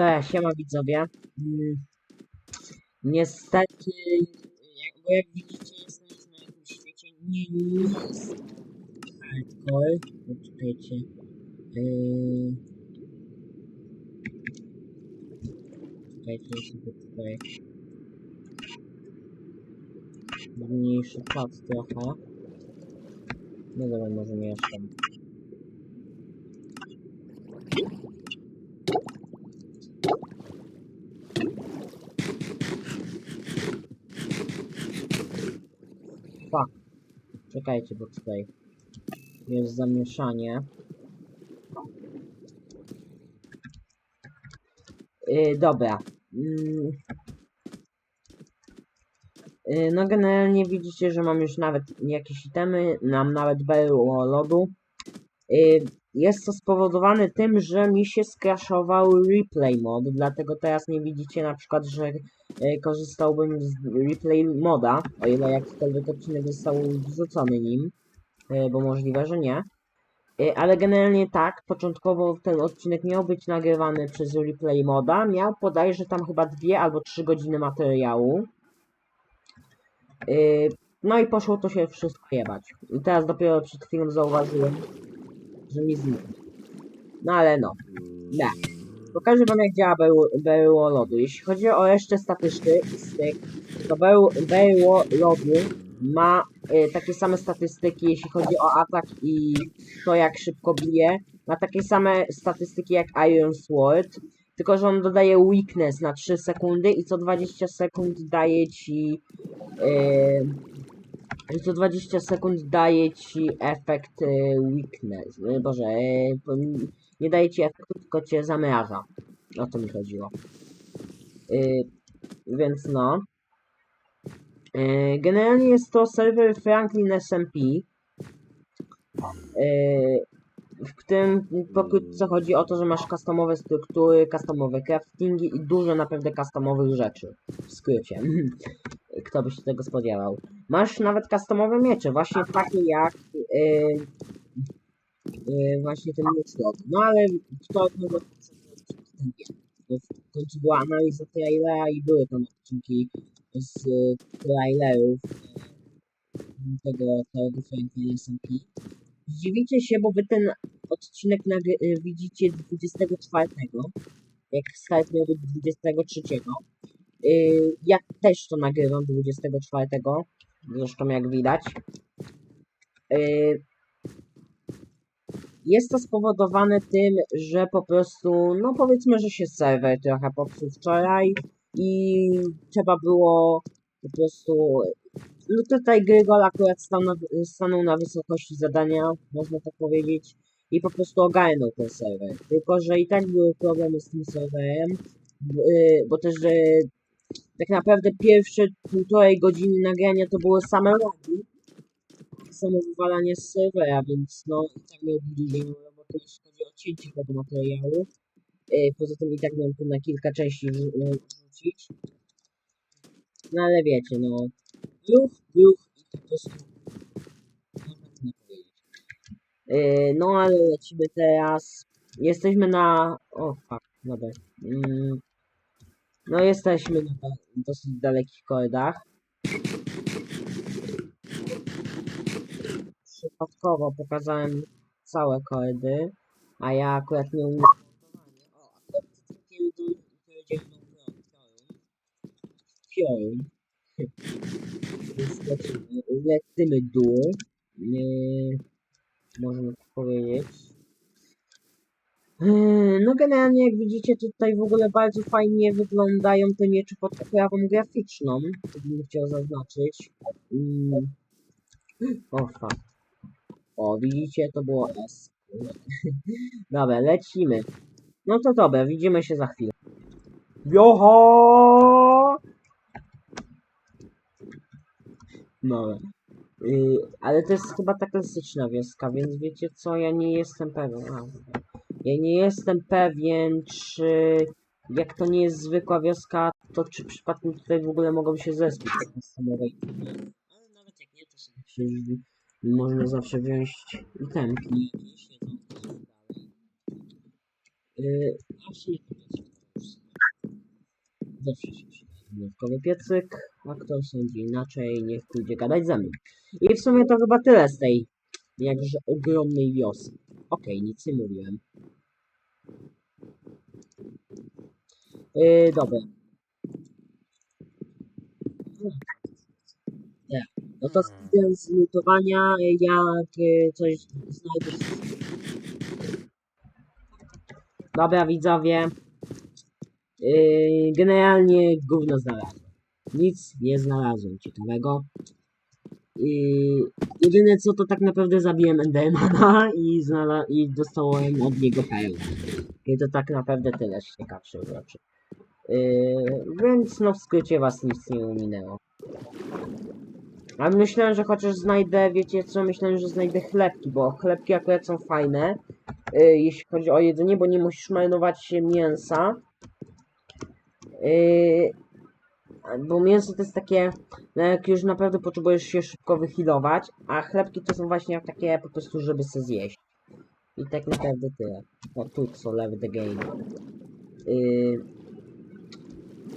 Dobra, siema widzowie. Mm, Niestety, jak, bo jak widzicie, jesteśmy na jakimś świecie nie jest hardcore. Poczekajcie. Yy... Czekajcie, ja sobie tutaj zmniejszę pad trochę. No dobra, może nie jeszcze. Fuck. Czekajcie, bo tutaj jest zamieszanie. Yy, dobra. Yy, no generalnie widzicie, że mam już nawet jakieś itemy, mam nawet berło lodu. Yy, jest to spowodowane tym, że mi się skraszował replay mod, dlatego teraz nie widzicie na przykład, że korzystałbym z replay moda, o ile jakikolwiek odcinek został wrzucony nim, yy, bo możliwe, że nie. Yy, ale generalnie tak, początkowo ten odcinek miał być nagrywany przez replay moda, miał bodajże tam chyba dwie albo trzy godziny materiału. No i poszło to się wszystko jebać. I teraz dopiero przed chwilą zauważyłem, że mi znikło. No ale no. Nie. Pokażę wam jak działa berło, lodu. Jeśli chodzi o resztę statystyk, to berło, lodu ma y, takie same statystyki, jeśli chodzi o atak i to jak szybko bije. Ma takie same statystyki jak Iron Sword, tylko że on dodaje weakness na 3 sekundy i co 20 sekund daje ci yy, co 20 sekund daje ci efekt y, weakness. Y, Boże, y, nie daje ci efektu, tylko cię zamraża. O to mi chodziło. Y, więc no. Y, generalnie jest to serwer Franklin SMP. Y, w którym pokrótce chodzi o to, że masz customowe struktury, customowe craftingi i dużo naprawdę customowych rzeczy. W skrócie. Kto by się tego spodziewał. Masz nawet customowe miecze, właśnie takie jak yy, yy, właśnie ten miecz Lord. No ale kto może ten wie. Bo w końcu była analiza trailera i były tam odcinki z y, trailerów y, tego całego Franklin SMP. Zdziwicie się, bo wy ten odcinek y, widzicie 24, jak Skype miał być 23. Y, ja też to nagrywam 24, zresztą jak widać. Y, jest to spowodowane tym, że po prostu, no powiedzmy, że się serwer trochę popsuł wczoraj i trzeba było po prostu no tutaj Grygol akurat stał na, stanął na wysokości zadania, można tak powiedzieć, i po prostu ogarnął ten serwer. Tylko, że i tak były problemy z tym serwerem, b- y, bo też, że tak naprawdę pierwsze półtorej godziny nagrania to były same lagi, samo wywalanie z serwera, więc no i tak miałbym dużo roboty, jeśli chodzi o cięcie tego materiału. Y, Poza tym i tak miałem to na kilka części wrzu- wrzucić. No ale wiecie, no ruch, ruch i po prostu powiedzieć. Yy, no ale lecimy teraz. Jesteśmy na. O fuck, dobra. Mm, no jesteśmy na dosyć dalekich korytach. Przypadkowo pokazałem całe kordy, a ja akurat nie umiem. O, akurat trafiłem do powiedziałem. Więc lecimy, dół. Możemy tak powiedzieć. Yy, No generalnie jak widzicie tutaj w ogóle bardzo fajnie wyglądają te miecze pod oprawą graficzną. To bym chciał zaznaczyć. Mm. O fuck. O widzicie to było S. Dobra, lecimy. No to dobra, widzimy się za chwilę. Joho! No. Yy, ale to jest chyba ta klasyczna wioska, więc wiecie co, ja nie jestem pewien. A, ja nie jestem pewien, czy jak to nie jest zwykła wioska, to czy przypadkiem tutaj w ogóle mogą się zespić. Ale nawet jak nie, to sobie przecież można zawsze wziąć itemki i tak dalej. Jest Zawsze się przyda dodatkowy piecyk, a kto sądzi inaczej, niech pójdzie gadać ze mną. I w sumie to chyba tyle z tej jakże ogromnej wioski. Okej, nic nie mówiłem. Yy, dobra. No to z z lutowania, jak y, coś znajdę. Dobra, widzowie. Yy, generalnie gówno znalazłem. Nic nie znalazłem ciekawego. Yy, jedyne co to tak naprawdę zabiłem Endermana i, i dostałem od niego perłę. I to tak naprawdę tyle z ciekawszych rzeczy. Yy, więc no w skrócie was nic nie ominęło. Ale myślałem, że chociaż znajdę, wiecie co, myślałem, że znajdę chlebki, bo chlebki akurat są fajne, yy, jeśli chodzi o jedzenie, bo nie musisz marnować mięsa. Yy, bo mięso to jest takie, no jak już naprawdę potrzebujesz się szybko wyhealować, a chlebki to są właśnie takie po prostu, żeby se zjeść. I tak naprawdę tyle. O tu co left the game. Yy,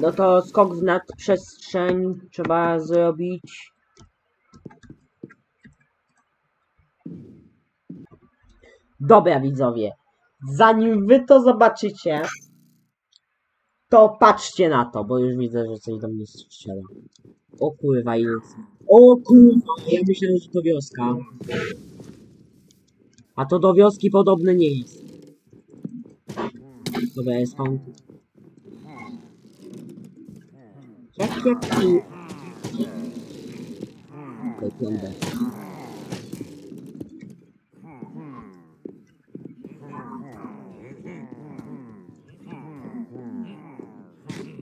no to skok w nadprzestrzeń trzeba zrobić. Dobra widzowie, zanim wy to zobaczycie, to patrzcie na to, bo już widzę, że coś do mnie strzela. O kurwa jest. O kurwa, ja myślę, że to wioska. A to do wioski podobne nie jest. Dobra, jest pan. Jak, jak tu... Okej, plądę.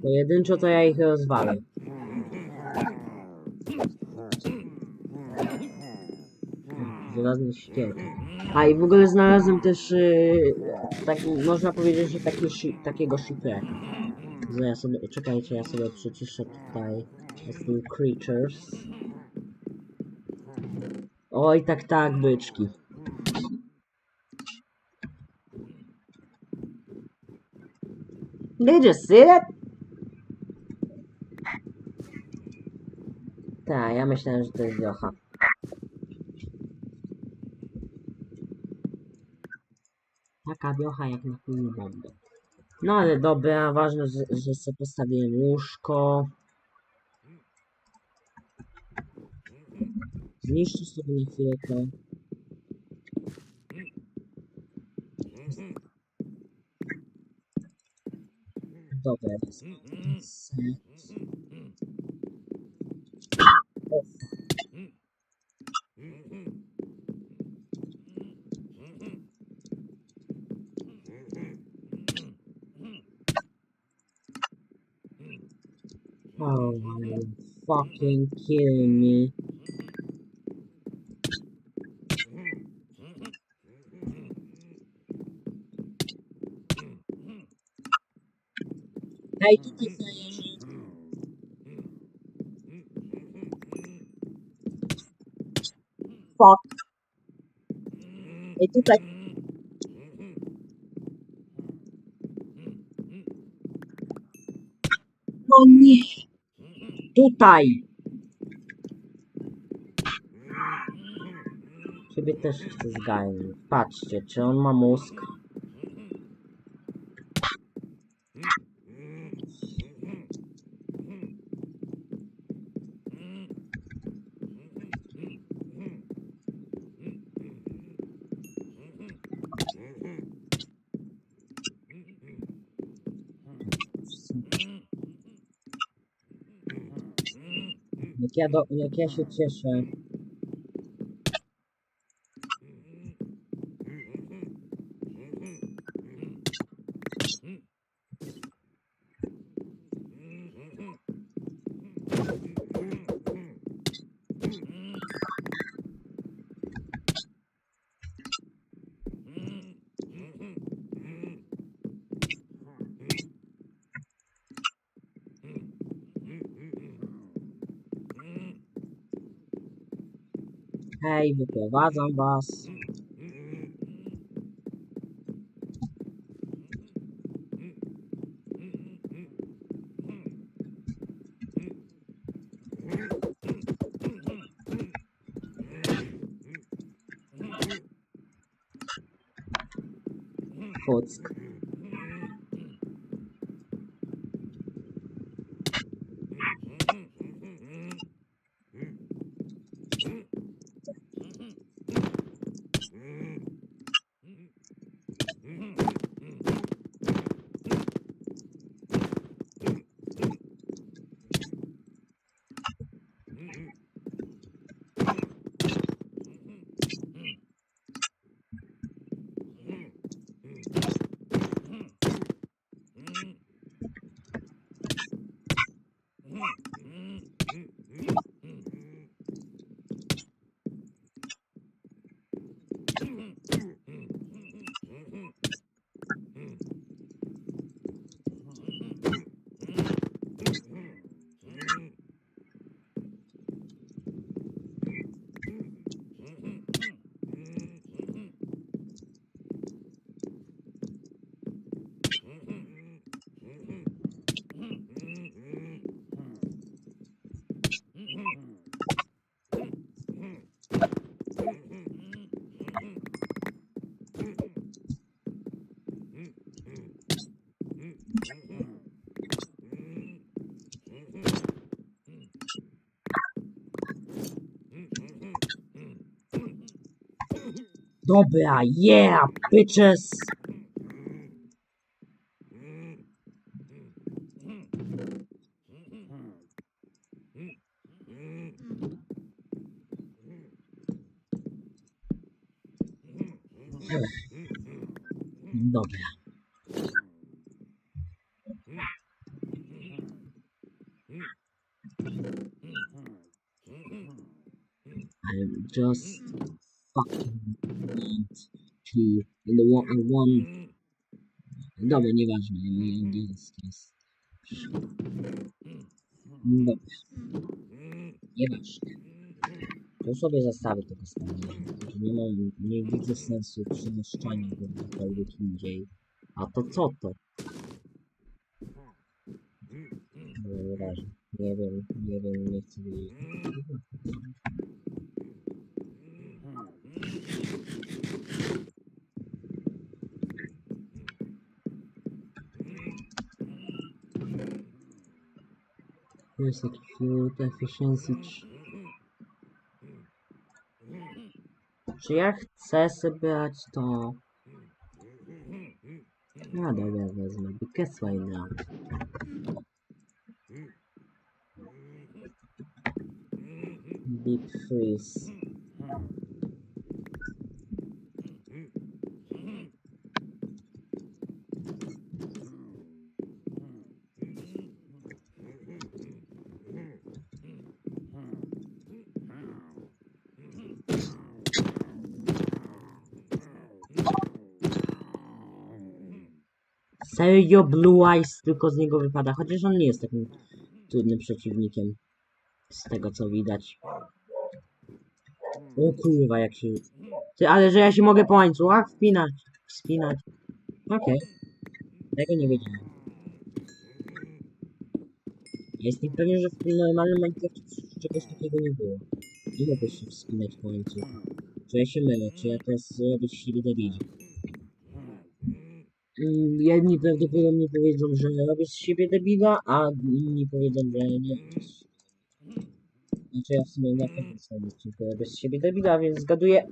Pojedynczo to ja ich rozwalę. Żelazny ściek. A i w ogóle znalazłem też yy, taki, można powiedzieć, że taki, shi- takiego shipwrecka. Że ja sobie, czekajcie, ja sobie przyciszę tutaj Jestem creatures. Oj, tak, tak, byczki. Did you see? Tak, ja myślałem, że to jest wiocha. Taka wiocha jak na filmie bomby. No ale dobra, ważne, że, że sobie postawiłem łóżko. Zniszczę sobie na chwilkę. Dobra, set. fucking killing me. I do this thing. Fuck. It's just like... Tutaj. Ciebie też chcę zganić. Patrzcie, czy on ma mózg? Jak ja, do, jak ja się cieszę. Hütte. Was an was? Фоцк. Dobra, yeah, bitches! Dobra, nieważne, mój angielski jest Dobra Nieważne. To sobie zostawię tego spamienia Nie nie widzę sensu przemieszczania go gdziekolwiek indziej. A to co to? No, Nie wiem, nie wiem, nie chcę wiedzieć Oysa efficiency Czy ja chcę sobie ać to... No dobra, wezmę Bikeswajna. Deep Freeze. Serio Blue Eyes tylko z niego wypada, chociaż on nie jest takim trudnym przeciwnikiem. Z tego co widać. O kurwa jak się... Ty, ale że ja się mogę po łańcuchach wpinać. Wspinać. Okej. Tego nie wiedziałem. Jestem pewien, że w normalnym Minecrafcie czegoś takiego nie było. Nie mogłeś się wspinać po łańcuchu. Czy ja się mylę, czy ja teraz robię debili. Mm, Jedni prawdopodobnie powiedzą, że robię z siebie debila, a inni powiedzą, że nie. Znaczy ja w sumie na pewno swoim odcinku robię z siebie debila, więc zgaduję,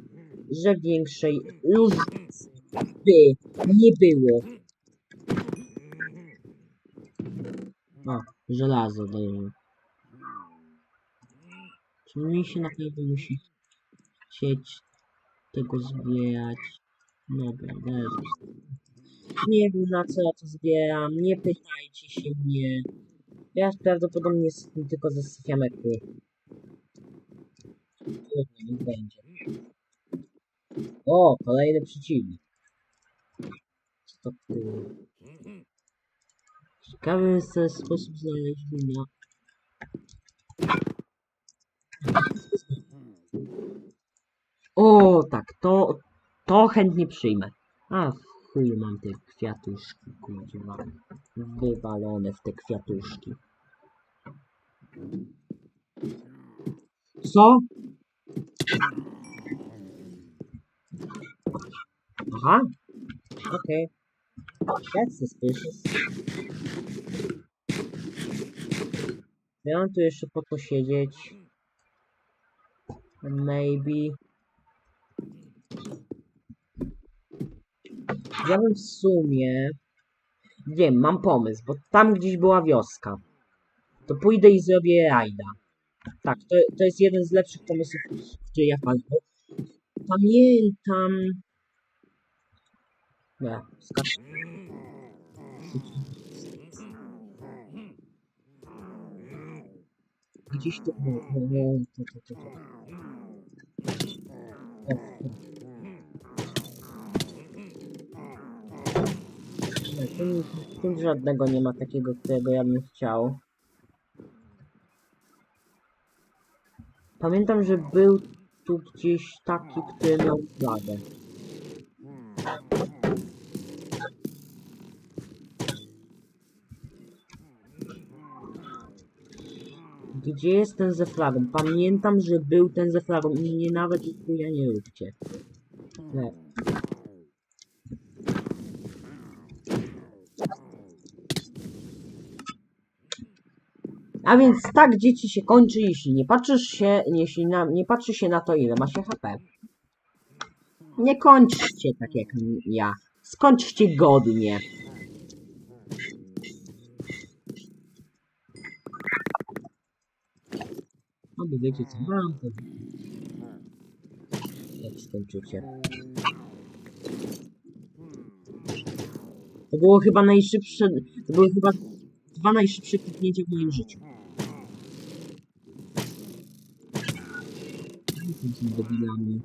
że większej różnicy by nie było. O, żelazo daję. Czy mi się na pewno musi chcieć tego zbierać? Dobra, dajesz. Nie wiem na co ja to zbieram, nie pytajcie się mnie. Ja prawdopodobnie jestem tylko ze schiameku. Trudno, niech będzie. O, kolejny przeciwnik. Co to było? Ciekawy jest ten sposób znaleźć wina. O, tak, to, to chętnie przyjmę. A, chuju mam te kwiatuszki, kurwa. Wywalone w te kwiatuszki. Co? Aha. Okej. That's suspicious. Ja mam tu jeszcze po posiedzieć. Maybe. Ja bym w sumie... Wiem, mam pomysł, bo tam gdzieś była wioska. To pójdę i zrobię rajda. Tak, to, to jest jeden z lepszych pomysłów, który ja mam. Pamiętam... Nie, skacz. Gdzieś to, to. Nie, tu, tu żadnego nie ma takiego, którego ja bym chciał. Pamiętam, że był tu gdzieś taki, który miał flagę. Gdzie jest ten ze flagą? Pamiętam, że był ten ze flagą i mnie nawet chuja nie róbcie. A więc tak dzieci się kończy, jeśli nie patrzysz się, jeśli na, nie patrzy się na to, ile ma się HP. Nie kończcie tak jak ja. Skończcie godnie. Bo wiecie co mam, to... Jak skończycie. To było chyba najszybsze, to były chyba dwa najszybsze kliknięcia w moim życiu. Jestem tymi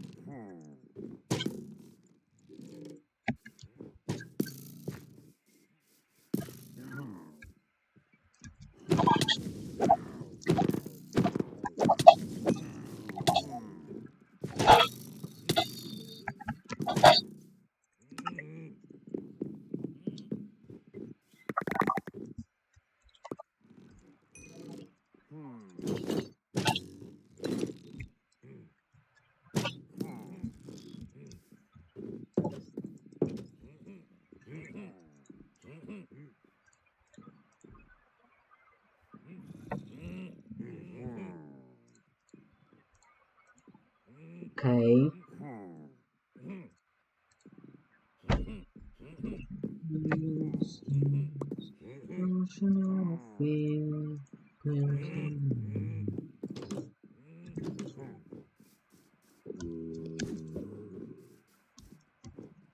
Okej.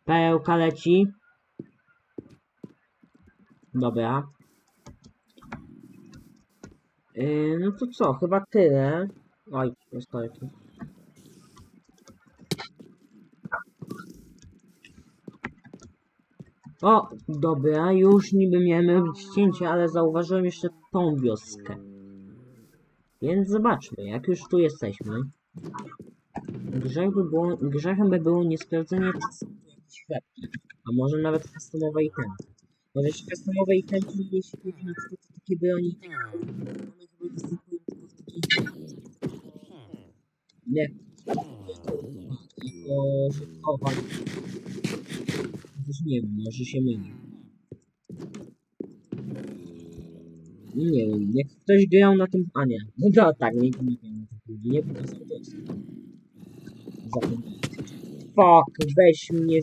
Perełka leci. Dobra. Yy, no to co, chyba tyle. Oj, jest kolejki. O, dobra, już niby miałem robić cięcie, ale zauważyłem jeszcze tą wioskę. Więc zobaczmy, jak już tu jesteśmy. Grzech by było, grzechem by było niesprawdzenie, tu jakieś chlebki. A może nawet customowe itemy. Może jeszcze customowe itemki, jeśli chodzi na przykład o takie broni, one chyba występują tylko w takich... Nie. Jako. Chociaż nie wiem, może się myli. Nie wiem, jak ktoś grał na tym... A nie, no to tak, nie, nie grał na tym filmie, nie pokazał to jest. Fuck, weź mnie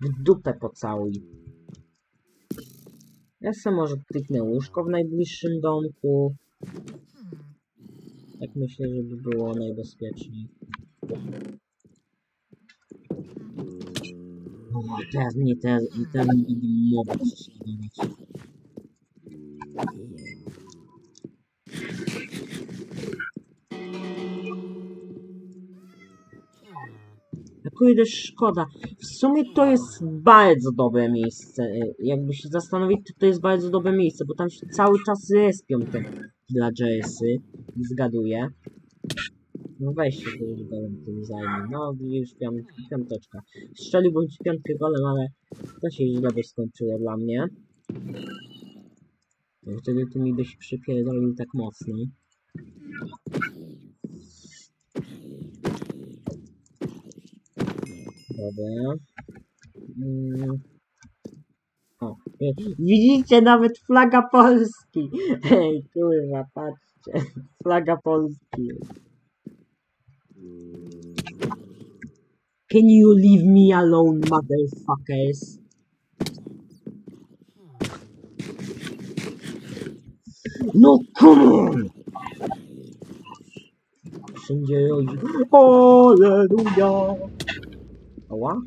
w dupę pocałuj. Ja sobie może kliknę łóżko w najbliższym domku. Tak myślę, żeby było najbezpieczniej. O, teraz mnie teraz, teraz mnie będą mowy prześladować. No Kurde, szkoda. W sumie to jest bardzo dobre miejsce. Y, Jakby się zastanowić, to to jest bardzo dobre miejsce, bo tam się cały czas respią te villagersy. Zgaduję. No weź się tu już golem tym zajmie. No już piąt, piąteczka. Strzeliłbym ci piątkę golem, ale to się źle by skończyło dla mnie. No Wtedy ty mi byś przypierdolił tak mocno. Dobra. Mm. O, widzicie, nawet flaga Polski. Ej, kurwa, patrzcie. Flaga Polski. Can you leave me alone, motherfuckers? No come on! Wszędzie rodzi. Alleluja! Ała?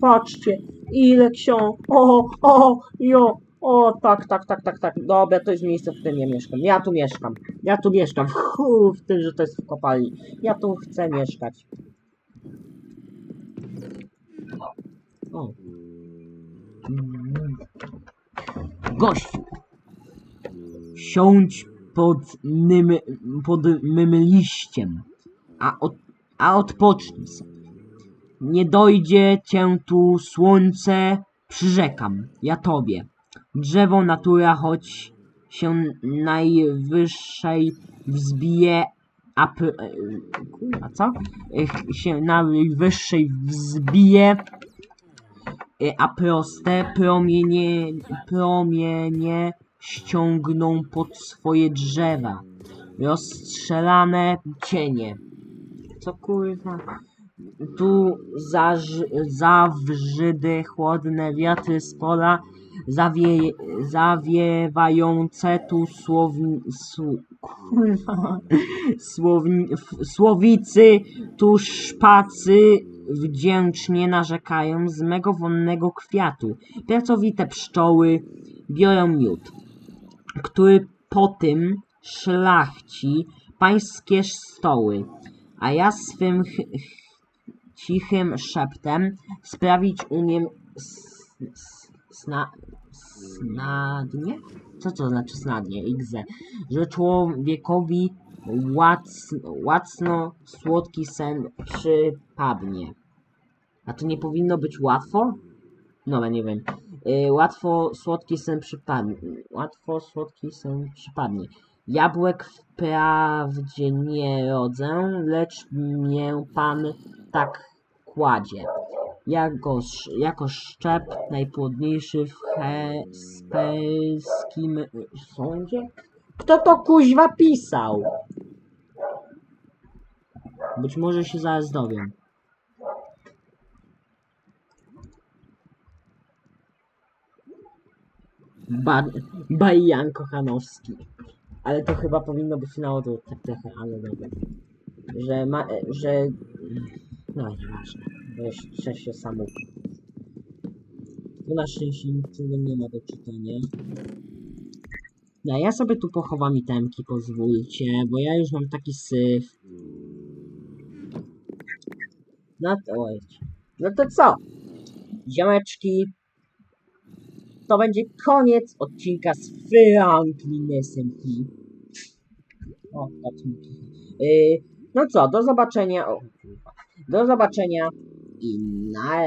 Patrzcie, ile ksiąg. O, o, jo. O, tak, tak, tak, tak, tak. Dobra, to jest miejsce, w którym ja mieszkam. Ja tu mieszkam. Ja tu mieszkam. Chuj, w tym, że to jest w kopalni. Ja tu chcę mieszkać. O. Gościu. Siądź pod nym, pod mym liściem, a, od, a odpocznij sobie. Nie dojdzie cię tu słońce, przyrzekam, ja tobie. Drzewo natura, choć się najwyższej wzbije, a p- e, co? E, się najwyższej wzbije, e, a proste promienie, promienie ściągną pod swoje drzewa. Rozstrzelane cienie. Co kurwa? Tu zaż, zawrzydy chłodne wiatry z pola, zawie, zawiewające tu słowni, sł, kurwa, słowicy, tu szpacy wdzięcznie narzekają z mego wonnego kwiatu. Pracowite pszczoły biorą miód, który po tym szlachci pańskie stoły, a ja swym ch- ch- cichym szeptem sprawić umiem s- sna, snadnie? Co to znaczy snadnie? XZ. Że człowiekowi łac, łacno słodki sen przypadnie. A to nie powinno być łatwo? No, nie wiem. Y, łatwo słodki sen przypadnie. Łatwo słodki sen przypadnie. Jabłek wprawdzie nie rodzę, lecz mnie pan tak kładzie. Jako, jako szczep najpłodniejszy w hesperskim sądzie? Kto to kuźwa pisał? Być może się zaraz dowiem. Ba Bajan Kochanowski. Ale to chyba powinno być na odwrót tak ale dobra. Że ma, że... No nieważne, się samo... Na szczęście nie ma do czytania. No ja sobie tu pochowam itemki, pozwólcie, bo ja już mam taki syf. No to, no to co? Ziomeczki, to będzie koniec odcinka z Franklin SMP. O, odcinki. Yy, no co, do zobaczenia. O, do zobaczenia i na.